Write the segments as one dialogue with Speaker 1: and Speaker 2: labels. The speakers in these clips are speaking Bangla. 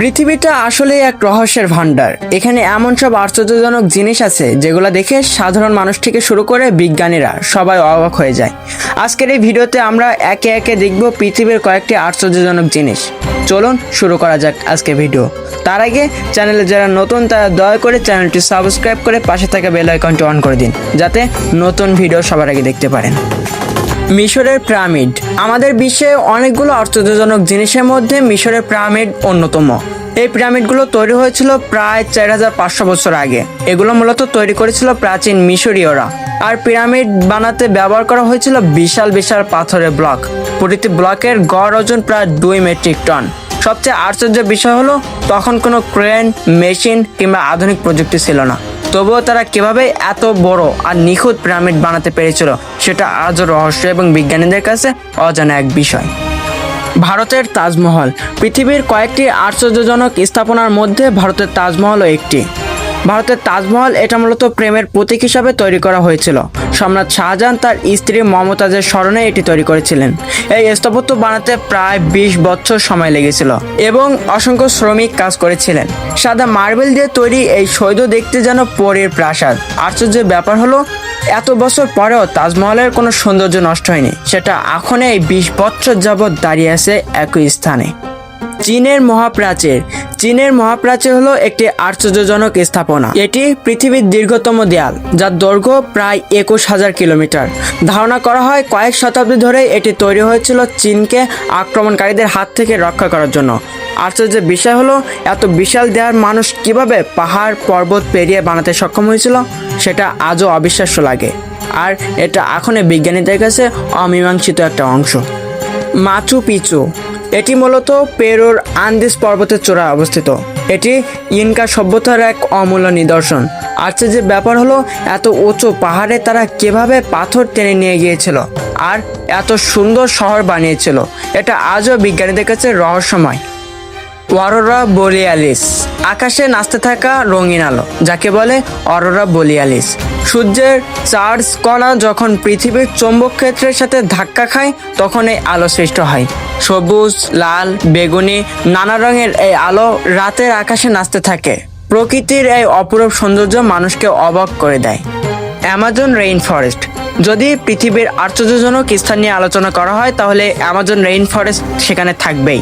Speaker 1: পৃথিবীটা আসলে এক রহস্যের ভান্ডার এখানে এমন সব আশ্চর্যজনক জিনিস আছে, যেগুলো দেখে সাধারণ মানুষ থেকে শুরু করে বিজ্ঞানীরা সবাই অবাক হয়ে যায়। আজকের এই ভিডিওতে আমরা একে একে দেখব পৃথিবীর কয়েকটি আশ্চর্যজনক জিনিস। চলুন শুরু করা যাক আজকে ভিডিও। তার আগে চ্যানেলে যারা নতুন, তারা দয়া করে চ্যানেলটি সাবস্ক্রাইব করে পাশে থাকা বেল আইকনটি অন করে দিন, যাতে নতুন ভিডিও সবার আগে দেখতে পারেন। মিশরের পিরামিড। আমাদের বিশ্বে অনেকগুলো আশ্চর্যজনক জিনিসের মধ্যে মিশরের পিরামিড অন্যতম। এই পিরামিডগুলো তৈরি হয়েছিল প্রায় চার হাজার পাঁচশো বছর আগে। এগুলো মূলত তৈরি করেছিল প্রাচীন মিশরীয়রা। আর পিরামিড বানাতে ব্যবহার করা হয়েছিল বিশাল বিশাল পাথরের ব্লক। প্রতিটি ব্লকের গড় ওজন প্রায় দুই মেট্রিক টন। সবচেয়ে আশ্চর্যের বিষয় হলো, তখন কোনো ক্রেন, মেশিন কিংবা আধুনিক প্রযুক্তি ছিল না। তবুও তারা কীভাবে এত বড় আর নিখুঁত পিরামিড বানাতে পেরেছিল সেটা আজও রহস্য এবং বিজ্ঞানীদের কাছে অজানা এক বিষয়। ভারতের তাজমহল, পৃথিবীর কয়েকটি আশ্চর্যজনক স্থাপনার মধ্যে ভারতের তাজমহলও একটি। ভারতের তাজমহল এটা মূলত প্রেমের প্রতীক হিসাবে তৈরি করা হয়েছিল। সম্রাট শাহজাহান তার স্ত্রী মমতাজের স্মরণে এটি তৈরি করেছিলেন। এই স্থাপত্য বানাতে প্রায় বিশ বছর সময় লেগেছিল এবং অসংখ্য শ্রমিক কাজ করেছিলেন। সাদা মার্বেল দিয়ে তৈরি এই সৈন্য দেখতে যেন পরের প্রাসাদ। আশ্চর্যের ব্যাপার হলো, এত বছর পরেও তাজমহলের কোনো সৌন্দর্য নষ্ট হয়নি। সেটা এখন এই বিশ বছর যাবৎ দাঁড়িয়ে আছে একই স্থানে। চীনের মহাপ্রাচীর চীনের মহাপ্রাচীর হলো একটি আশ্চর্যজনক স্থাপনা। এটি পৃথিবীর দীর্ঘতম দেয়াল, যার দৈর্ঘ্য প্রায় একুশ হাজার কিলোমিটার। ধারণা করা হয় কয়েক শতাব্দী ধরে এটি তৈরি হয়েছিল চীনকে আক্রমণকারীদের হাত থেকে রক্ষা করার জন্য। আশ্চর্যের বিষয় হলো, এত বিশাল দেয়ার মানুষ কীভাবে পাহাড়, পর্বত পেরিয়ে বানাতে সক্ষম হয়েছিল, সেটা আজও অবিশ্বাস্য লাগে। আর এটা এখনই বিজ্ঞানীদের কাছে অমীমাংসিত একটা অংশ। মাচু পিচু এটি মূলত পেরোর আন্দিস পর্বতের চূড়ায় অবস্থিত। এটি ইনকা সভ্যতার এক অমূল্য নিদর্শন। যে ব্যাপার হলো, এত উঁচু পাহাড়ে তারা কীভাবে পাথর টেনে নিয়ে গিয়েছিল আর এত সুন্দর শহর বানিয়েছিল, এটা আজও বিজ্ঞানীদের কাছে রহস্যময়। অরোরা বলিয়ালিস। আকাশে নাচতে থাকা রঙিন আলো, যাকে বলে অরোরা বলিয়ালিস। সূর্যের চার্জ কণা যখন পৃথিবীর চৌম্বক ক্ষেত্রের সাথে ধাক্কা খায়, তখন এই আলো সৃষ্ট হয়। সবুজ, লাল, বেগুনি, নানা রঙের এই আলো রাতের আকাশে নাচতে থাকে। প্রকৃতির এই অপরূপ সৌন্দর্য মানুষকে অবাক করে দেয়। অ্যামাজন রেইন ফরেস্ট যদি পৃথিবীর আশ্চর্যজনক স্থান নিয়ে আলোচনা করা হয়, তাহলে অ্যামাজন রেইন ফরেস্ট সেখানে থাকবেই।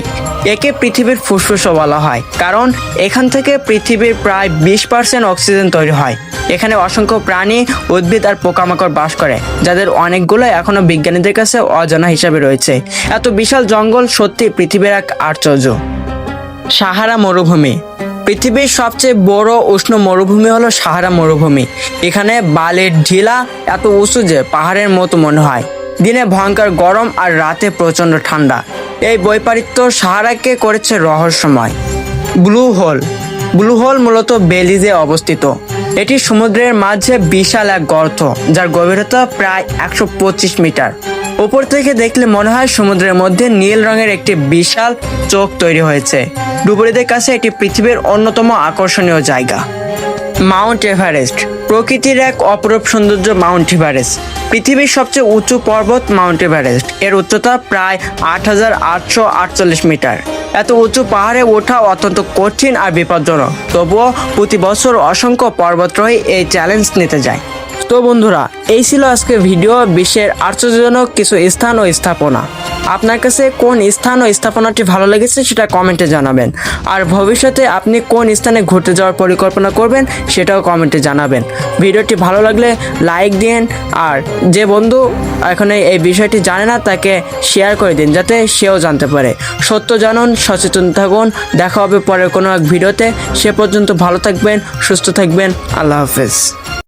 Speaker 1: একে পৃথিবীর ফুসফুসও বলা হয়, কারণ এখান থেকে পৃথিবীর প্রায় বিশ পার্সেন্ট অক্সিজেন তৈরি হয়। এখানে অসংখ্য প্রাণী, উদ্ভিদ আর পোকামাকড় বাস করে, যাদের অনেকগুলো এখনও বিজ্ঞানীদের কাছে অজানা হিসাবে রয়েছে। এত বিশাল জঙ্গল সত্যি পৃথিবীর এক আশ্চর্য। সাহারা মরুভূমি। পৃথিবীর সবচেয়ে বড় উষ্ণ মরুভূমি হলো সাহারা মরুভূমি। এখানে বালির ঢিলা এত উঁচু যে পাহাড়ের মতো মনে হয়। দিনে ভয়ঙ্কর গরম আর রাতে প্রচণ্ড ঠান্ডা। এই বৈপারিত্য সাহারাকে করেছে রহস্যময়। Blue whole. ব্লু হোল মূলত বেলিজে অবস্থিত। এটি সমুদ্রের মাঝে বিশাল এক গর্ত, যার গভীরতা প্রায় একশো পঁচিশ মিটার। উপর থেকে দেখলে মনে হয় সমুদ্রের মধ্যে নীল রঙের একটি বিশাল চোখ তৈরি হয়েছে। ডুবুরিদের কাছে এটি পৃথিবীর অন্যতম আকর্ষণীয় জায়গা। মাউন্ট এভারেস্ট, প্রকৃতির এক অপরূপ সৌন্দর্য মাউন্ট এভারেস্ট। পৃথিবীর সবচেয়ে উঁচু পর্বত মাউন্ট এভারেস্ট। এর উচ্চতা প্রায় আট হাজার আটশো আটচল্লিশ মিটার। এত উঁচু পাহাড়ে ওঠা অত্যন্ত কঠিন আর বিপজ্জনক। তবুও প্রতি বছর অসংখ্য পর্বতরোহী এই চ্যালেঞ্জ নিতে যায়। তো বন্ধুরা, এই ছিল আজকে ভিডিও। বিশ্বের আশ্চর্যজনক কিছু স্থান ও স্থাপনা। আপনার কাছে কোন স্থান ও স্থাপনাটি ভালো লেগেছে সেটা কমেন্টে জানাবেন। আর ভবিষ্যতে আপনি কোন স্থানে ঘুরতে যাওয়ার পরিকল্পনা করবেন সেটাও কমেন্টে জানাবেন। ভিডিওটি ভালো লাগলে লাইক দিন আর যে বন্ধু এখন এই বিষয়টি জানে না, তাকে শেয়ার করে দিন যাতে সেও জানতে পারে। সত্য জানুন, সচেতন থাকুন। দেখা হবে পরের কোনো এক ভিডিওতে। সে পর্যন্ত ভালো থাকবেন, সুস্থ থাকবেন। আল্লাহ হাফেজ।